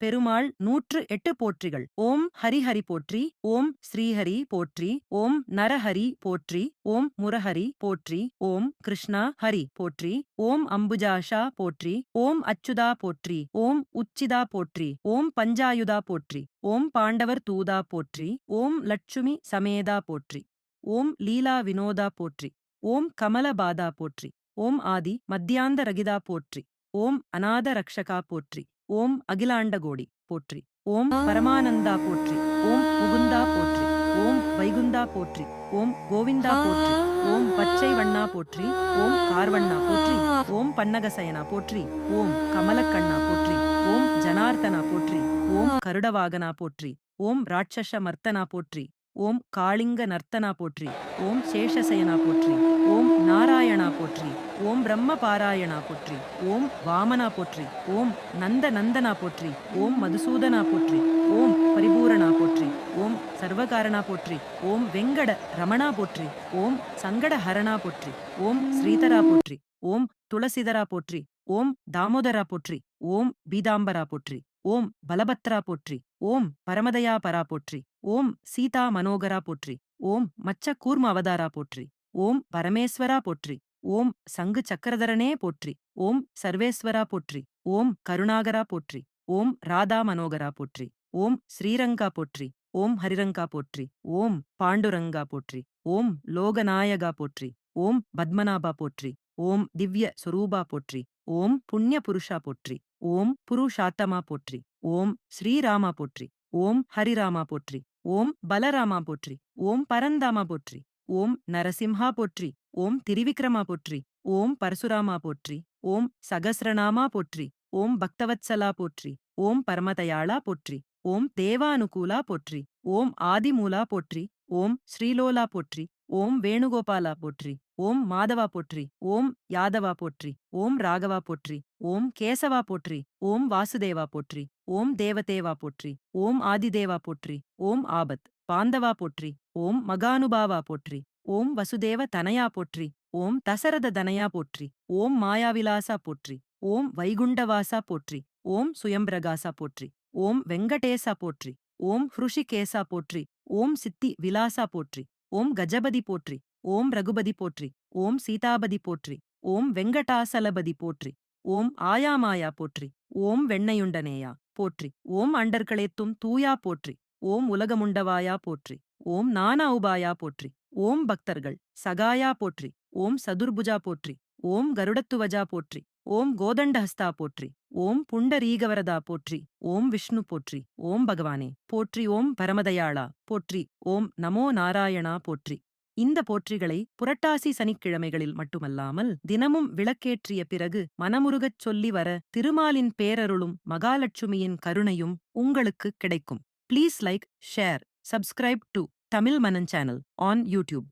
பெருமாள் நூற்று எட்டு போற்றிகள் ஓம் ஹரிஹரி போற்றி ஓம் ஸ்ரீஹரி போற்றி ஓம் நரஹரி போற்றி ஓம் முரஹரி போற்றி ஓம் கிருஷ்ணா ஹரி போற்றி ஓம் அம்புஜாஷா போற்றி ஓம் அச்சுதா போற்றி ஓம் உச்சிதா போற்றி ஓம் பஞ்சாயுதா போற்றி ஓம் பாண்டவர் தூதா போற்றி ஓம் லட்சுமி சமேதா போற்றி ஓம் லீலா வினோதா போற்றி ஓம் கமலபாதா போற்றி ஓம் ஆதி மத்தியாந்த ரகிதா போற்றி ஓம் அநாத ரக்ஷகா போற்றி ஓம் அகிலாண்டகோடி போற்றி ஓம் பரமானந்தா போற்றி ஓம் முகுந்தா போற்றி ஓம் வைகுந்தா போற்றி ஓம் கோவிந்தா போற்றி ஓம் பச்சை வண்ணா போற்றி ஓம் கார்வண்ணா போற்றி ஓம் பன்னகசயனா போற்றி ஓம் கமலக்கண்ணா போற்றி ஓம் ஜனார்த்தனா போற்றி ஓம் கருடவாகனா போற்றி ஓம் ராட்சச மர்த்தனா போற்றி ஓம் காளிங்க நர்த்தனா போற்றி ஓம் சேஷசயனா போற்றி ஓம் நாராயணா போற்றி ஓம் பிரம்ம பாராயணா போற்றி ஓம் வாமனா போற்றி ஓம் நந்த நந்தனா போற்றி ஓம் மதுசூதனா போற்றி ஓம் பரிபூரணா போற்றி ஓம் சர்வகாரணா போற்றி ஓம் வெங்கட ரமணா போற்றி ஓம் சங்கட ஹரணா போற்றி ஓம் ஸ்ரீதரா போற்றி ஓம் துளசிதரா போற்றி ஓம் தாமோதரா போற்றி ஓம் பீதாம்பரா போற்றி ஓம் பலபத்ரா போற்றி ஓம் பரமதயா பரா போற்றி ஓம் சீதா மனோகரா போற்றி ஓம் மச்ச கூர்ம அவதாரா போற்றி ஓம் பரமேஸ்வரா போற்றி ஓம் சங்கு சக்கரதரனே போற்றி ஓம் சர்வேஸ்வரா போற்றி ஓம் கருணாகரா போற்றி ஓம் ராதா மனோகரா போற்றி ஓம் ஸ்ரீரங்கா போற்றி ஓம் ஹரிரங்கா போற்றி ஓம் பாண்டுரங்கா போற்றி ஓம் லோகநாயகா போற்றி ஓம் பத்மநாபா போற்றி ஓம் திவ்ய சுரூபா போற்றி ஓம் புண்ணிய புருஷா போற்றி ஓம் புருஷாத்தமா போற்றி ஓம் ஸ்ரீராமா போற்றி ஓம் ஹரிராமா போற்றி ஓம் பலராமா போற்றி ஓம் பரந்தாமா போற்றி ஓம் நரசிம்ஹா போற்றி ஓம் திரிவிக்ரமா போற்றி ஓம் பரசுராமா போற்றி ஓம் சகசிரநாமா போற்றி ஓம் பக்தவத்சலா போற்றி ஓம் பரமதயாளா போற்றி ஓம் தேவானுகூலா போற்றி ஓம் ஆதிமூலா போற்றி ஓம் ஸ்ரீலோலா போற்றி ஓம் வேணுகோபாலா போற்றி ஓம் மாதவா போற்றி ஓம் யாதவா போற்றி ஓம் ராகவா போற்றி ஓம் கேசவா போற்றி ஓம் வாசுதேவா போற்றி ஓம் தேவதேவா போற்றி ஓம் ஆதிதேவா போற்றி ஓம் ஆபத் பாந்தவா போற்றி ஓம் மகானுபாவா போற்றி ஓம் வசுதேவ தனயா போற்றி ஓம் தசரத தனயா போற்றி ஓம் மாயாவிலாசா போற்றி ஓம் வைகுண்டவாசா போற்றி ஓம் சுயம்பிரகாசா போற்றி ஓம் வெங்கடேசா போற்றி ஓம் ஹிருஷிகேசா போற்றி ஓம் சித்தி விலாசா போற்றி ஓம் கஜபதி போற்றி ஓம் ரகுபதி போற்றி ஓம் சீதாபதி போற்றி ஓம் வெங்கடாசலபதி போற்றி ஓம் ஆயாமாயா போற்றி ஓம் வெண்ணையுண்டனேயா போற்றி ஓம் அண்டர்களேத்தும் தூயா போற்றி ஓம் உலகமுண்டவாயா போற்றி ஓம் நானா உபாயா போற்றி ஓம் பக்தர்கள் சகாயா போற்றி ஓம் சதுர்புஜா போற்றி ஓம் கருடத்துவஜா போற்றி ஓம் கோதண்டஹஸ்தா போற்றி. ஓம் புண்டரீகவரதா போற்றி. ஓம் விஷ்ணு போற்றி. ஓம் பகவானே போற்றி. ஓம் பரமதயாளா போற்றி. ஓம் நமோ நாராயணா போற்றி. இந்த போற்றிகளை புரட்டாசி சனிக்கிழமைகளில் மட்டுமல்லாமல் தினமும் விளக்கேற்றிய பிறகு மனமுருகச் சொல்லி வர திருமாலின் பேரருளும் மகாலட்சுமியின் கருணையும் உங்களுக்கு கிடைக்கும். Please like share subscribe to Tamil Manan channel on YouTube